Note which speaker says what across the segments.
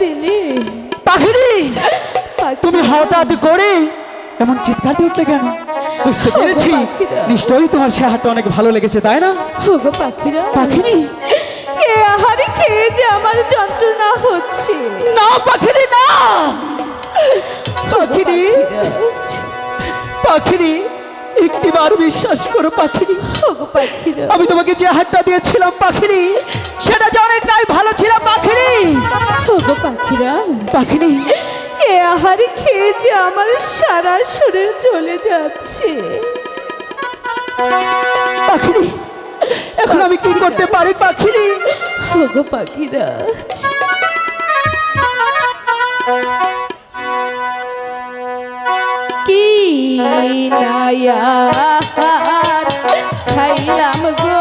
Speaker 1: দিলে?
Speaker 2: পাখিনি তুমি হঠাৎ করে এমন চিৎকার দিয়ে উঠলে কেন? বুঝতে পেরেছি। নিশ্চয়ই তোমার সে হাটটা অনেক ভালো লেগেছে তাই না?
Speaker 1: হোগো পাখিরা।
Speaker 2: পাখিনি।
Speaker 1: এ আহারে খেয়ে যে আমার যন্ত্রণা হচ্ছে?
Speaker 2: না পাখিনি না। পাখিনি।
Speaker 1: পাখিরাজ
Speaker 2: পাখিনি একটিবার বিশ্বাস করো পাখিনি। আমি তোমাকে যে হাটটা দিয়েছিলাম পাখিনি সেটা যে অনেকটাই ভালো ছিল পাখিনি।
Speaker 1: পাখিরা।
Speaker 2: পাখিনি।
Speaker 1: এ আহারে খেয়ে যে আমার সারা শরীর চলে যাচ্ছে।
Speaker 2: পাখিনি এখন আমি কি করতে পারি পাখিনি?
Speaker 1: হোগো নায়া খাইলাম গো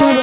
Speaker 2: চলো?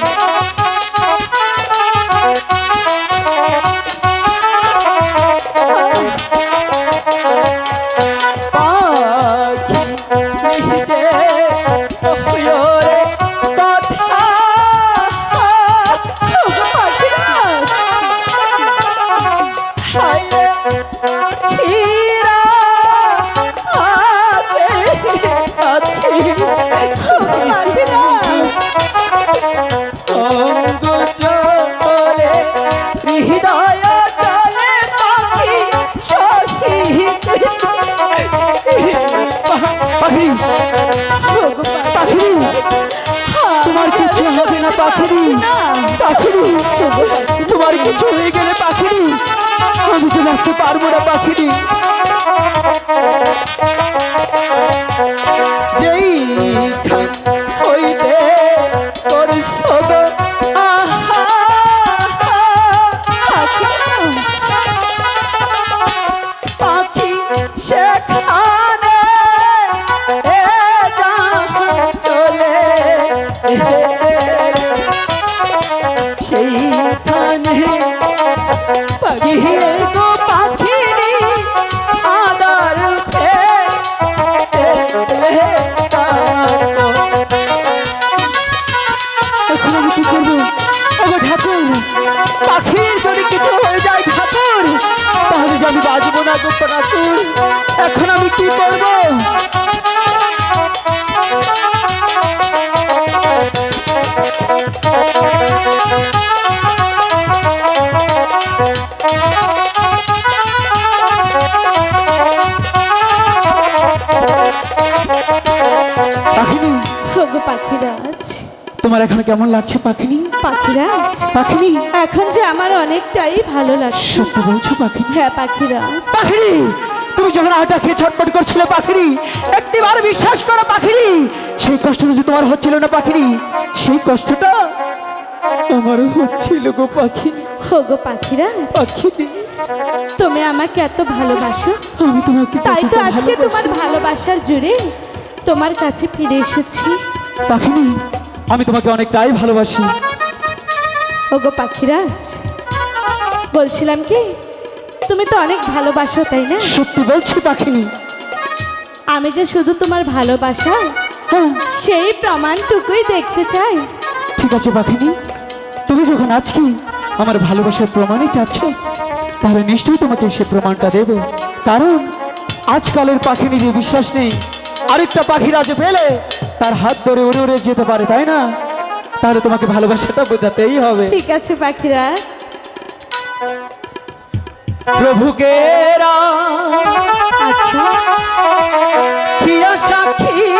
Speaker 2: পাখি পাখি তোমার কিছু হবে না পাখিনি পাখিনি তোমার কিছু হয়ে গেলে পাখিনি আমি যে বাঁচতে পারব না পাখিনি যেই হইতে তোর পাখি আমি বাঁচবো না গো ঠাকুর এখন আমি কি করব?
Speaker 1: হোগো পাখিরাজ
Speaker 2: তোমার এখন কেমন লাগছে পাখিনি?
Speaker 1: পাখিরা?
Speaker 2: পাখিনি?
Speaker 1: এখন যে আমার অনেকটাই ভালো লাগছে।
Speaker 2: সত্য বলছো পাখিনি?
Speaker 1: হ্যাঁ পাখিরা।
Speaker 2: পাখিরি তুমি যখন আটা খেয়ে ছটপট করছিলে পাখিরি একটিবার বিশ্বাস করো পাখিরি সেই কষ্টটা যে তোমার হচ্ছিল না পাখিরি সেই কষ্টটা আমারও হচ্ছিল গো পাখিনি।
Speaker 1: হোগো পাখিরা
Speaker 2: পাখিরি
Speaker 1: তুমি আমাকে এত ভালোবাসো।
Speaker 2: আমি তোমাকে
Speaker 1: তাই তো আজকে তোমার ভালোবাসার জুড়ে তোমার কাছে ফিরে এসেছি।
Speaker 2: পাখিনি আমি তোমাকে অনেকটাই ভালোবাসি।
Speaker 1: ওগো পাখিরাজ বলছিলাম কি তুমি তো অনেক ভালোবাসো তাই না?
Speaker 2: সত্যি বলছি পাখিনি।
Speaker 1: আমি যে শুধু তোমার ভালোবাসা
Speaker 2: হ্যাঁ।
Speaker 1: সেই প্রমাণটুকুই দেখতে চাই।
Speaker 2: ঠিক আছে পাখিনি। তুমি যখন আজকে আমার ভালোবাসার প্রমাণই চাচ্ছ তাহলে নিশ্চয়ই তোমাকে সে প্রমাণটা দেব। কারণ আজকালের পাখিনি যে বিশ্বাস নেই আরেকটা পাখির আজ পেলে তার হাত ধরে উড়ে উড়ে যেতে পারে তাই না? তাহলে তোমাকে ভালোবাসাটা বোঝাতেই হবে।
Speaker 1: ঠিক আছে পাখিরা।
Speaker 2: প্রভুকে
Speaker 1: আচ্ছা।
Speaker 2: আশা সাক্ষী